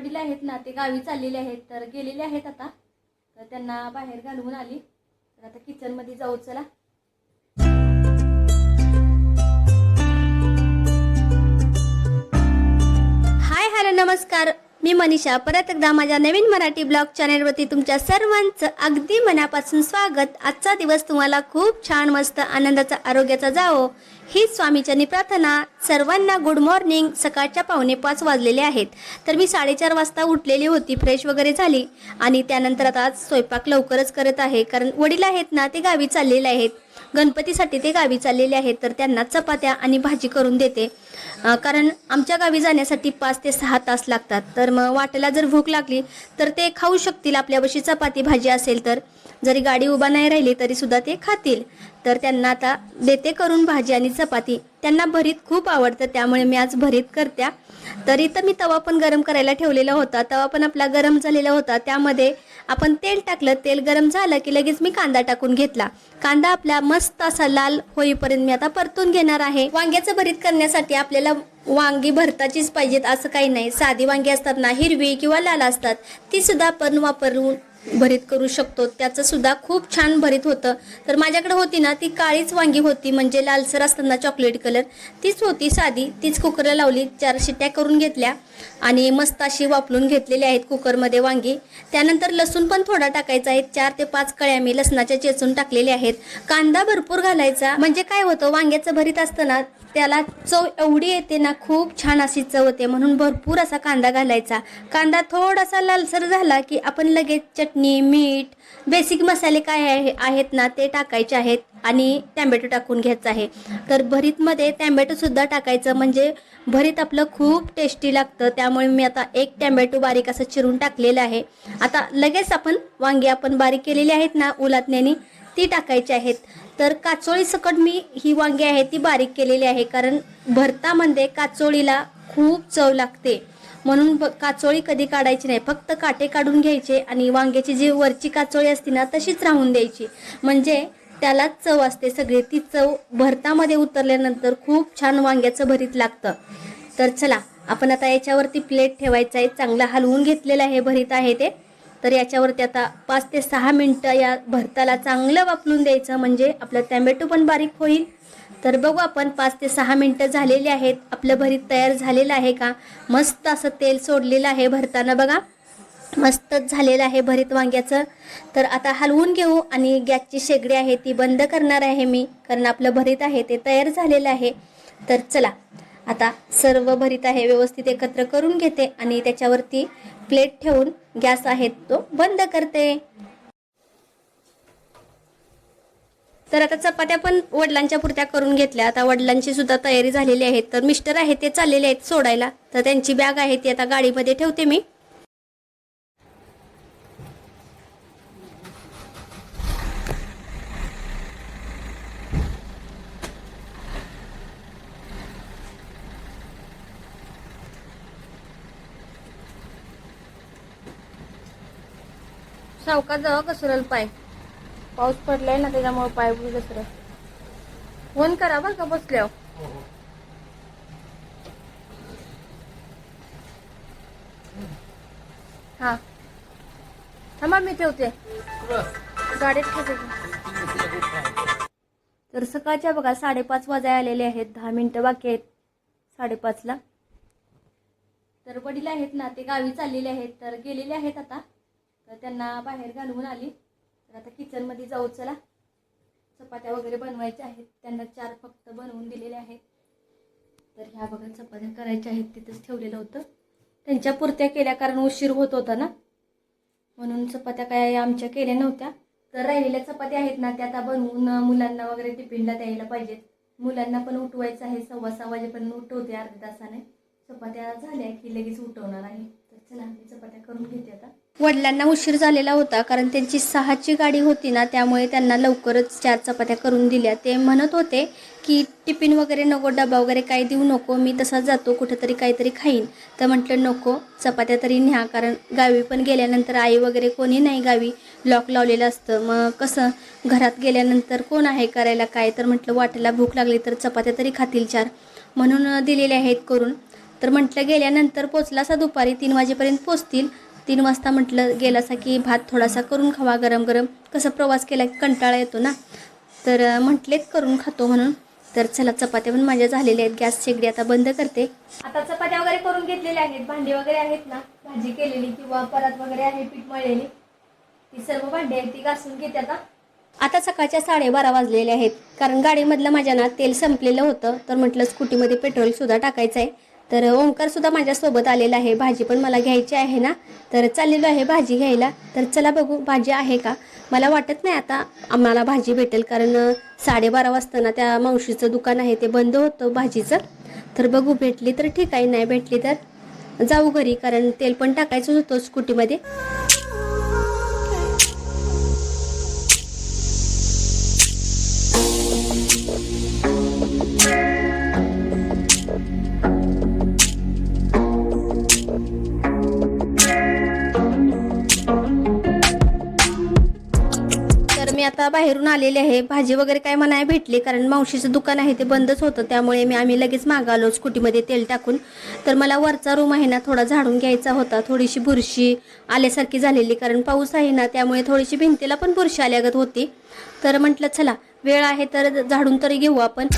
वडील आहेत ना ते गावी चाललेले आहेत तर गेलेले आहेत आता. तर त्यांना बाहेर घालवून आली. तर आता किचनमध्ये जाऊ चला. हाय हॅलो नमस्कार. मी मनीषा. परत एकदा माझ्या नवीन मराठी ब्लॉग चॅनेलवरती तुमच्या सर्वांचं अगदी मनापासून स्वागत. आजचा दिवस तुम्हाला खूप छान मस्त आनंदाचा आरोग्याचा जावो. ही स्वामीचरणी प्रार्थना सर्वांना गुड मॉर्निंग सकाळच्या पावणे पाच वाजलेले आहेत. तर मी साडेचार वाजता उठलेली होती फ्रेश वगैरे झाली. आणि त्यानंतर आता आज स्वयंपाक लवकरच करत आहे. कारण वडील आहेत ना ते गावी चाललेले आहेत. गणपतीसाठी ते गावी चाललेले आहेत. तर त्यांना चपात्या आणि भाजी करून देते. कारण आमच्या गावी जाण्यासाठी पाच ते सहा तास लागतात. तर मग वाटेला जर भूक लागली तर ते खाऊ शकतील. आपल्यापाशी चपाती भाजी असेल तर. जरी गाडी उभा नाही राहिली तरी सुद्धा ते खातील. तर त्यांना आता देते करून भाजी आणि चपाती. त्यांना भरीत खूप आवडतं त्यामुळे मी आज भरीत करत्या. तरी तर मी तवा पण गरम करायला ठेवलेला होता. तवा पण आपला गरम झालेला होता. त्यामध्ये आपण तेल टाकलं. तेल गरम झालं की लगेच मी कांदा टाकून घेतला. कांदा आपला मस्त असा लाल होईपर्यंत मी आता परतून घेणार आहे. वांग्याचं भरीत करण्यासाठी आपल्याला वांगी भरताचीच पाहिजेत असं काही नाही. साधी वांगी असतात ना हिरवी किंवा लाल असतात ती सुद्धा आपण वापरून भरीत करू शकतो. त्याचं सुद्धा खूप छान भरीत होतं. तर माझ्याकडे होती ना ती काळीच वांगी होती म्हणजे लालसर असताना चॉकलेट कलर तीच होती साधी तीच कुकरला लावली चार शिट्ट्या करून घेतल्या. आणि मस्त अशी वापरून घेतलेली आहेत कुकरमध्ये वांगी. त्यानंतर लसूण पण थोडा टाकायचा आहे. चार ते पाच कळ्या मी लसणाच्या चेचून टाकलेल्या आहेत. कांदा भरपूर घालायचा. म्हणजे काय होतं वांग्याचं भरीत असतं ना त्याला चव एवढी येते ना खूप छान अशी चव येते. म्हणून भरपूर असा कांदा घालायचा. कांदा थोडासा लालसर झाला की आपण लगेच चटणी मीठ बेसिक मसाले काय आहे आहेत ना ते टाकायचे आहेत आणि टॅमॅटो टाकून घ्यायचं आहे. तर भरीतमध्ये टॅमॅटोसुद्धा टाकायचं म्हणजे भरीत आपलं खूप टेस्टी लागतं. त्यामुळे मी आता एक टॅमॅटो बारीक असं चिरून टाकलेलं आहे. आता लगेच आपण वांगी आपण बारीक केलेली आहेत ना उलातण्याने ती टाकायची आहेत. तर काचोळी सकट मी ही वांगी आहे ती बारीक केलेली आहे कारण भरतामध्ये काचोळीला खूप चव लागते. म्हणून ब- काचोळी कधी काढायची नाही फक्त काटे काढून घ्यायचे आणि वांग्याची जी वरची काचोळी असते ना तशीच राहून द्यायची. म्हणजे त्याला चव असते सगळी ती चव भरतामध्ये उतरल्यानंतर खूप छान वांग्याचं भरीत लागतं. तर चला आपण आता याच्यावरती प्लेट ठेवायचं आहे चांगला हलवून घेतलेलं आहे भरीत आहे ते. तर याच्यावरती आता पाच ते सहा मिनटं या भरताला चांगलं वापरून द्यायचं म्हणजे आपलं टॅमॅटो पण बारीक होईल. तर बघू आपण पाच ते सहा मिनटं झालेली आहेत. आपलं भरीत तयार झालेलं आहे का? मस्त असं तेल सोडलेलं आहे भरताना बघा. मस्तच झालेलं आहे भरीत वांग्याचं. तर आता हलवून घेऊ आणि गॅसची शेगडी आहे ती बंद करणार आहे मी. कारण आपलं भरीत आहे ते तयार झालेलं आहे. तर चला. आता सर्व भरीत आहे व्यवस्थित एकत्र करून घेते आणि त्याच्यावरती प्लेट ठेवून गॅस आहे तो बंद करते. तर आता चपात्या पण वडिलांच्या पुरत्या करून घेतल्या. आता वडिलांची सुद्धा तयारी झालेली आहे. तर मिस्टर आहे ते चाललेले आहेत सोडायला. तर त्यांची बॅग आहे ती आता गाडीमध्ये ठेवते मी. सावकात जावा कसरल पाय. पाऊस पडलाय ना त्याच्यामुळे पाय घसरल. फोन करा बरं का बसल्यावर. हा थांबा मी ठेवते. गाडीत ठेवते. तर सकाळच्या बघा साडेपाच वाजाय आलेले आहेत दहा मिनिटं बाकी आहेत साडेपाचला. तर वडील आहेत ना ते गावी चाललेले आहेत तर गेलेले आहेत आता. तर त्यांना बाहेर घालवून आली. तर आता किचनमध्ये जाऊ चला. चपात्या वगैरे बनवायच्या आहेत. त्यांना चार फक्त बनवून दिलेले आहेत. तर ह्या बघा चपात्या करायच्या आहेत. तिथंच ठेवलेलं होतं. त्यांच्या पुरत्या केल्या कारण उशीर होत होता ना. म्हणून चपात्या काय आमच्या केल्या नव्हत्या. तर राहिलेल्या चपात्या आहेत ना त्या आता बनवून मुलांना वगैरे टिफिनला द्यायला पाहिजेत. मुलांना पण उठवायचं आहे. सव्वा सहा वाजेपर्यंत उठवते अर्ध्या तासाने. चपात्या झाल्या की लगेच उठवणार आहे. तर चला मी चपात्या करून घेते आता. वडिलांना उशीर झालेला होता कारण त्यांची सहाची गाडी होती ना त्यामुळे त्यांना लवकरच चार चपात्या करून दिल्या. ते म्हणत होते की टिफिन वगैरे नको डबा वगैरे काही देऊ नको मी तसा जातो कुठंतरी काहीतरी खाईन. तर म्हटलं नको चपात्या तरी न्या कारण गावी पण गेल्यानंतर आई वगैरे कोणी नाही गावी लॉक लावलेलं असतं. मग कसं घरात गेल्यानंतर कोण आहे करायला काय? तर म्हटलं वाटेला भूक लागली तर चपात्या तरी खातील चार. म्हणून दिलेल्या आहेत करून. तर म्हटलं गेल्यानंतर पोचला असा दुपारी तीन वाजेपर्यंत पोचतील तीन वाजता म्हटलं गेलासा की भात थोडासा करून खावा गरम गरम. कसं प्रवास केला की कंटाळा येतो ना. तर म्हटलेत करून खातो म्हणून. तर चला चपात्या पण माझ्या झालेल्या आहेत. गॅस शेगडी आता बंद करते. आता चपात्या वगैरे करून घेतलेल्या आहेत. भांडी वगैरे आहेत ना. भाजी केलेली किंवा परत वगैरे आहे पीठ मळलेली. ती सर्व भांडी आहेत ती घासून घेते आता. आता सकाळच्या साडेबारा वाजलेले आहेत. कारण गाडीमधलं माझ्या ना तेल संपलेलं होतं. तर म्हटलं स्कूटीमध्ये पेट्रोल सुद्धा टाकायचं आहे. तर ओंकारसुद्धा माझ्यासोबत आलेला आहे. भाजी पण मला घ्यायची आहे ना? तर चाललेलो आहे भाजी घ्यायला. तर चला बघू भाजी आहे का? मला वाटत नाही आता आम्हाला भाजी भेटेल कारण साडेबारा वाजता ना त्या मावशीचं दुकान आहे ते बंद होतं भाजीचं. तर बघू भेटली तर ठीक आहे नाही भेटली तर जाऊ घरी कारण तेल पण टाकायचंच होतं स्कूटीमध्ये आता बाहेरून आलेले आहे. भाजी वगैरे काय म्हणाय भेटली कारण मावशीचं दुकान आहे ते बंदच होतं. त्यामुळे मी आम्ही लगेच मागालो स्कूटीमध्ये तेल टाकून. तर मला वरचा रूम आहे ना थोडा झाडून घ्यायचा होता. थोडीशी बुरशी आल्यासारखी झालेली कारण पाऊस आहे ना त्यामुळे थोडीशी भिंतीला पण बुरशी आल्यागत होती. तर म्हटलं चला वेळ आहे तर झाडून तरी घेऊ आपण.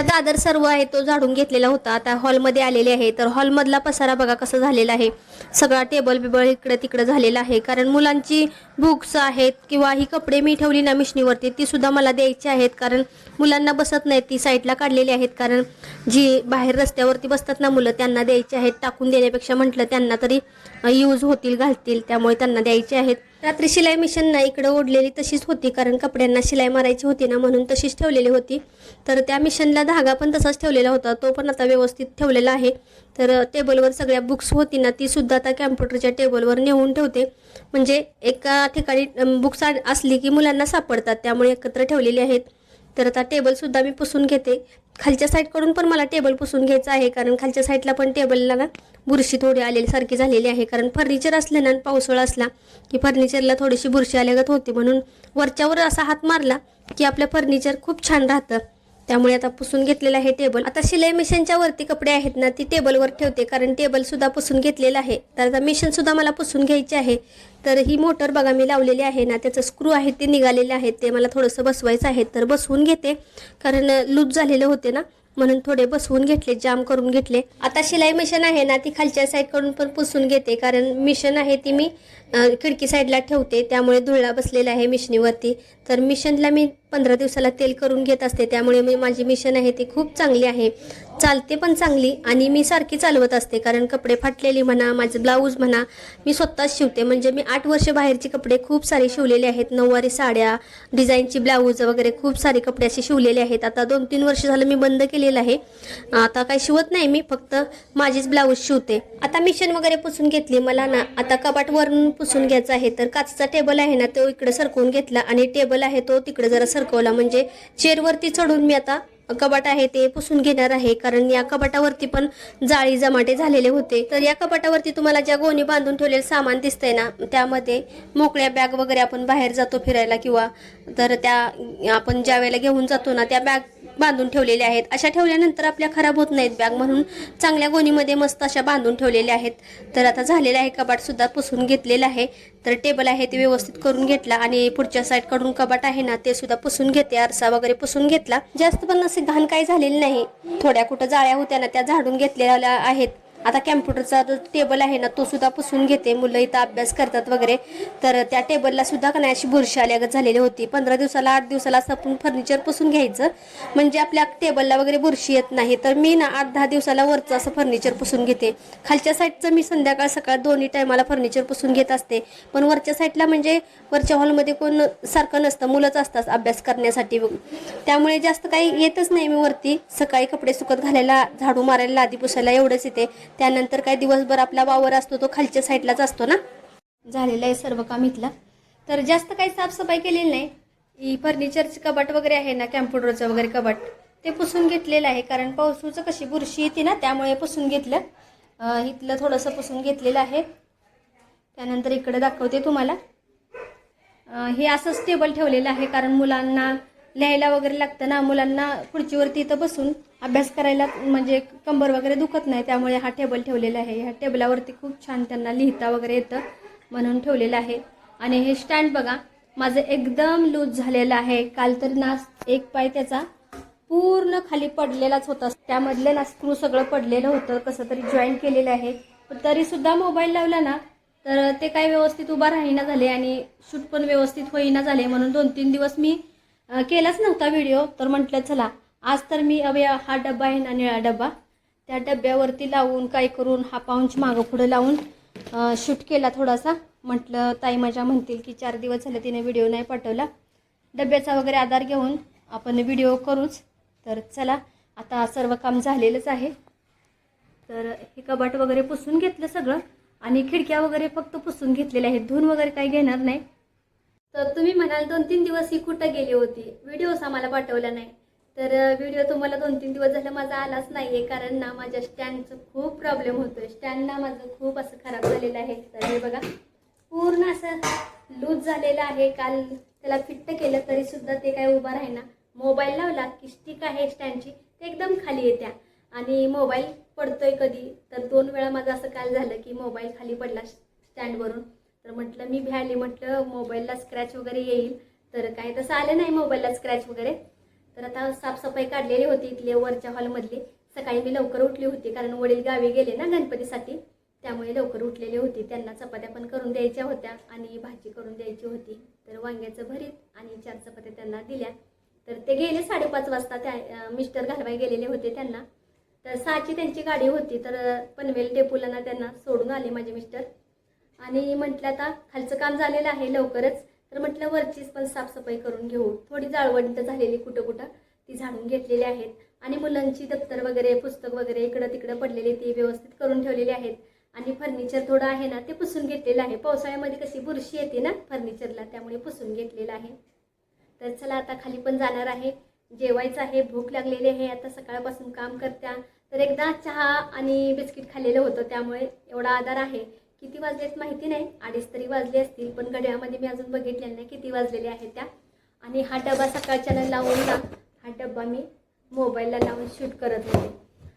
आता दादर सर्व आहे तो झाडून घेतलेला होता. आता हॉलमध्ये आलेले आहे. तर हॉलमधला पसारा बघा कसा झालेला आहे. सगळा टेबल बिबल इकडे तिकडे झालेला आहे. कारण मुलांची बुक्स आहेत किंवा ही कपडे मी ठेवली ना मिशनीवरती ती सुद्धा मला द्यायची आहेत. कारण मुलांना बसत नाहीत ती साईडला काढलेली आहेत. कारण जी बाहेर रस्त्यावरती बसतात ना मुलं त्यांना द्यायची आहेत. टाकून देण्यापेक्षा म्हटलं त्यांना तरी यूज होतील घालतील. त्यामुळे त्यांना द्यायचे आहेत. रात्री शिलाई मिशन ना इकडं ओढलेली तशीच होती. कारण कपड्यांना शिलाई मारायची होती ना म्हणून तशीच ठेवलेली होती. तर त्या मिशनला धागा पण तसाच ठेवलेला होता. तो पण आता व्यवस्थित ठेवलेला आहे. तर टेबलवर सगळ्या बुक्स होती ना ती सुद्धा आता कॅम्प्युटरच्या टेबलवर नेऊन ठेवते. म्हणजे एका ठिकाणी बुक्स असली की मुलांना सापडतात त्यामुळे एकत्र ठेवलेली आहेत. तर आता टेबलसुद्धा मी पुसून घेते. खालच्या साईडकडून पण मला टेबल पुसून घ्यायचं आहे कारण खालच्या साईडला पण टेबलला ना बुरशी थोडी आलेली सारखी झालेली आहे. कारण फर्निचर असलं ना पावसाळा असला की फर्निचरला थोडीशी बुरशी आल्यागत होती. म्हणून वरच्यावर असा हात मारला की आपलं फर्निचर खूप छान राहतं. त्यामुळे आता पुसून घेतलेलं आहे टेबल आता शिलाई मिशनच्या वरती कपडे आहेत ना ती टेबलवर ठेवते कारण टेबल सुद्धा पुसून घेतलेलं आहे. तर आता मिशन सुद्धा मला पुसून घ्यायची आहे. तर ही मोटर बघा मी लावलेली आहे ना त्याचं स्क्रू आहे ते निघालेले आहेत ते मला थोडंसं बसवायचं आहे तर बसवून घेते. कारण लूज झालेले होते ना म्हणून थोडे बसवून घेतले जाम करून घेतले. आता शिलाई मशीन आहे ना ती खालच्या साईडकडून पण पुसून घेते कारण मिशन आहे ती मी खिडकी साईडला ठेवते त्यामुळे धुळा बसलेला आहे मिशनीवरती तर मिशनला मी पंधरा दिवसाला तेल करून घेत असते त्यामुळे मी माझी मिशन आहे ती खूप चांगली आहे. चालते पण चांगली आणि मी सारखी चालवत असते कारण कपडे फाटलेली म्हणा माझं ब्लाऊज म्हणा मी स्वतःच शिवते. म्हणजे मी आठ वर्ष बाहेरचे कपडे खूप सारे शिवलेले आहेत. नऊवारी साड्या डिझाईनची ब्लाऊज वगैरे खूप सारे कपडे असे शिवलेले आहेत. आता दोन तीन वर्ष झालं मी बंद केलेलं आहे. आता काही शिवत नाही मी फक्त माझीच ब्लाऊज शिवते. आता मिशन वगैरे पुसून घेतली. मला ना आता कपाट वरून पुसून घ्यायचा आहे. तर काचचा टेबल आहे ना तो इकडे सरकवून घेतला आणि टेबल आहे तो तिकडे जरा सरकवला. म्हणजे चेअरवरती चढून मी आता कपाट आहे ते पुसून घेणार आहे. कारण या कपाटावरती पण जाळी जमाटे झालेले होते. तर या कपाटावरती तुम्हाला ज्या गोणी बांधून ठेवलेलं सामान दिसतंय ना त्यामध्ये मोकळ्या बॅग वगैरे आपण बाहेर जातो फिरायला किंवा तर त्या आपण ज्या वेळेला घेऊन जातो ना त्या बॅग बांधून ठेवलेल्या आहेत. अशा ठेवल्यानंतर आपल्या खराब होत नाहीत बॅग म्हणून चांगल्या गोणीमध्ये मस्त अशा बांधून ठेवलेल्या आहेत. तर आता झालेलं आहे कबाटसुद्धा पुसून घेतलेलं आहे. तर टेबल आहे ते व्यवस्थित करून घेतला आणि पुढच्या साईडकडून कबाट कपाट आहे ना ते सुद्धा पुसून घेते आरसा वगैरे पुसून घेतला. जास्त पण असे घाण काही झालेली नाही. थोड्या कुठं जाळ्या होत्या ना त्या झाडून घेतलेल्या आहेत. आता कॅम्प्युटरचा जो टेबल आहे ना तो सुद्धा पुसून घेते. मुलं इथं अभ्यास करतात वगैरे. तर त्या टेबलला सुद्धा का नाही अशी बुरशी आल्यागत झालेली होती. पंधरा दिवसाला आठ दिवसाला असं आपण फर्निचर पुसून घ्यायचं. म्हणजे आपल्या टेबलला वगैरे बुरशी येत नाही. तर मी ना आठ दहा दिवसाला वरचं असं फर्निचर पुसून घेते. खालच्या साईडचं मी संध्याकाळ सकाळ दोन्ही टायमाला फर्निचर पुसून घेत असते. पण वरच्या साईडला म्हणजे वरच्या हॉलमध्ये कोण सारखं नसतं. मुलंच असतात अभ्यास करण्यासाठी. त्यामुळे जास्त काही येतच नाही मी वरती. सकाळी कपडे सुकत घालायला झाडू मारायला लादी पुसायला एवढंच येते. त्यानंतर काय दिवसभर आपला वावर असतो तो खालच्या साईडलाच असतो ना? झालेलं आहे सर्व काम इथलं. तर जास्त काही साफसफाई केलेली नाही. ही फर्निचरची कबाट वगैरे आहे ना कॅम्प्युटरचं वगैरे कबाट ते पुसून घेतलेलं आहे. कारण पावसूचं कशी बुरशी येते ना त्यामुळे पुसून घेतलं. इथलं थोडंसं पुसून घेतलेलं आहे. त्यानंतर इकडे दाखवते तुम्हाला. हे असंच टेबल ठेवलेलं आहे कारण मुलांना लिहायला वगैरे लागतं ना मुलांना खुर्चीवरती इथं बसून अभ्यास करायला म्हणजे कंबर वगैरे दुखत नाही त्यामुळे हा टेबल ठेवलेला आहे. ह्या टेबलावरती खूप छान त्यांना लिहिता वगैरे येतं म्हणून ठेवलेलं आहे. आणि हे स्टँड बघा माझं एकदम लूज झालेलं आहे. काल तर नास एक पाय त्याचा पूर्ण खाली पडलेलाच होता. त्यामधलं ना स्क्रू सगळं पडलेलं होतं कसं तरी जॉईन केलेलं आहे. पण तरी सुद्धा मोबाईल लावला ना तर ते काय व्यवस्थित उभा राहीना झाले आणि शूट पण व्यवस्थित होईना झाले म्हणून दोन तीन दिवस मी केलाच नव्हता व्हिडिओ तर म्हटलं चला आज तर मी अवे हा डब्बा आहे ना निळा डब्बा त्या डब्यावरती लावून काय करून हा पाऊंच मागं पुढं लावून शूट केला थोडासा. म्हटलं ताई माझ्या म्हणतील की चार दिवस झाले तिने व्हिडिओ नाही पाठवला. डब्याचा वगैरे आधार घेऊन आपण व्हिडिओ करूच. तर चला आता सर्व काम झालेलंच आहे. तर हे कबाट वगैरे पुसून घेतलं सगळं. आणि खिडक्या वगैरे फक्त पुसून घेतलेल्या आहेत. धुवून वगैरे काही घेणार नाही. तर तुम्ही म्हणाल दोन तीन दिवस ही कुठं गेली होती? व्हिडिओच आम्हाला पाठवला नाही. तर व्हिडिओ तुम्हाला दोन तीन दिवस झालं माझा आलाच नाही आहे कारण ना माझ्या स्टँडचं खूप प्रॉब्लेम होतोय. स्टँड ना माझं खूप असं खराब झालेलं आहे. तर हे बघा पूर्ण असं लूज झालेलं आहे. काल त्याला फिट्ट केलं तरी सुद्धा ते काय उभा राहीना. मोबाईल लावला की स्टिक आहे स्टँडची ते एकदम खाली येत्या. आणि मोबाईल पडतोय कधी? तर दोन वेळा माझं असं काल झालं की मोबाईल खाली पडला स्टँडवरून तर म्हटलं मी भ्याली. म्हटलं मोबाईलला स्क्रॅच वगैरे येईल. तर काय तसं आलं नाही मोबाईलला स्क्रॅच वगैरे. तर आता साफसफाई काढलेली होती इथले वरच्या हॉलमधली सकाळी मी लवकर उठली होती कारण वडील गावी गेले ना गणपतीसाठी. त्यामुळे लवकर उठलेली होती. त्यांना चपात्या पण करून द्यायच्या होत्या आणि भाजी करून द्यायची होती. तर वांग्याचं भरीत आणि चार चपात्या त्यांना दिल्या. तर ते गेले साडेपाच वाजता. त्या मिस्टर घालवाय गेलेले होते त्यांना. तर सहाची त्यांची गाडी होती. तर पनवेल डेपोला ना त्यांना सोडून आले माझे मिस्टर आणि म्हटलं आता खालचं काम झालेलं आहे लवकरच. तर म्हटलं वरचीच पण साफसफाई करून घेऊ. थोडी जाळवंत झालेली कुठं कुठं ती झाडून घेतलेली आहेत. आणि मुलांची दप्तर वगैरे पुस्तक वगैरे इकडं तिकडं पडलेली ती व्यवस्थित करून ठेवलेली आहेत. आणि फर्निचर थोडं आहे ना ते पुसून घेतलेलं आहे. पावसाळ्यामध्ये कशी बुरशी येते ना फर्निचरला त्यामुळे पुसून घेतलेलं आहे. तर चला आता खाली पण जाणार आहे. जेवायचं आहे भूक लागलेली आहे. आता सकाळपासून काम करत्या. तर एकदा चहा आणि बिस्किट खाल्लेलं होतं त्यामुळे एवढा आधार आहे. किती वाजलेत माहिती नाही अडीच तरी वाजले असतील पण घड्याळामध्ये मी अजून बघितलेलं नाही किती वाजलेल्या आहेत त्या. आणि हा डबा सकाळच्याला लावून ना हा डबा मी मोबाईलला लावून शूट करत होते.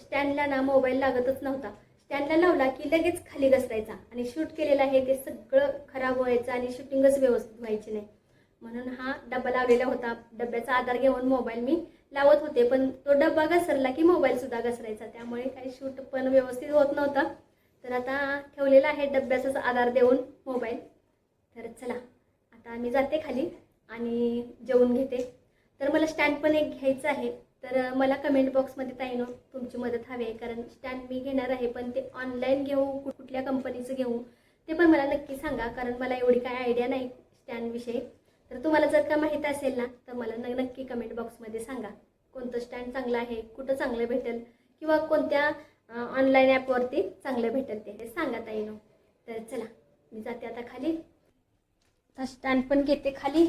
स्टँडला ना मोबाईल लागतच नव्हता. स्टँडला लावला की लगेच खाली घसरायचा आणि शूट केलेलं आहे ते सगळं खराब व्हायचं आणि शूटिंगच व्यवस्थित व्हायची नाही. म्हणून हा डबा लावलेला होता. डब्याचा आधार घेऊन मोबाईल मी लावत होते पण तो डब्बा घसरला की मोबाईलसुद्धा घसरायचा. त्यामुळे काही शूट पण व्यवस्थित होत नव्हता. तर आता ठेवलेला आहे डब्याचाच आधार देऊन मोबाईल. तर चला आता मी जाते खाली आणि जेवून घेते. तर मला स्टँड पण एक घ्यायचं आहे. तर मला कमेंट बॉक्समध्ये ताईनो तुमची मदत हवी आहे. कारण स्टँड मी घेणार आहे पण ते ऑनलाईन घेऊ कु- कुठल्या कंपनीचं घेऊ ते पण मला नक्की सांगा. कारण मला एवढी काय आयडिया नाही स्टँडविषयी तर तुम्हाला जर का माहीत असेल ना तर मला न नक्की कमेंट बॉक्समध्ये सांगा. कोणतं स्टँड चांगलं आहे कुठं चांगलं भेटेल किंवा कोणत्या ऑनलाईन ॲपवरती चांगलं भेटेल ते. हे सांगा ताईनो. तर चला मी जाते आता खाली. आता स्टँड पण घेते खाली.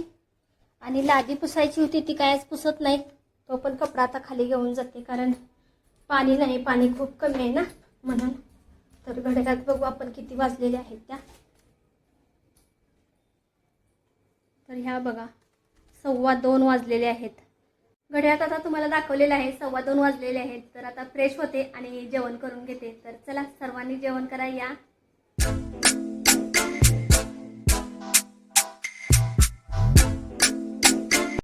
आणि लादी पुसायची होती ती कायच पुसत नाही. तो पण कपडा आता खाली घेऊन जाते कारण पाणी नाही पाणी खूप कमी आहे ना म्हणून. तर घडकात बघू आपण किती वाजलेले आहेत त्या. तर ह्या बघा सव्वा दोन वाजलेले आहेत. घड्याळात आता तुम्हाला दाखवलेलं आहे सव्वा दोन वाजलेले आहेत तर आता फ्रेश होते आणि जेवण करून घेते. तर चला सर्वांनी जेवण करा या.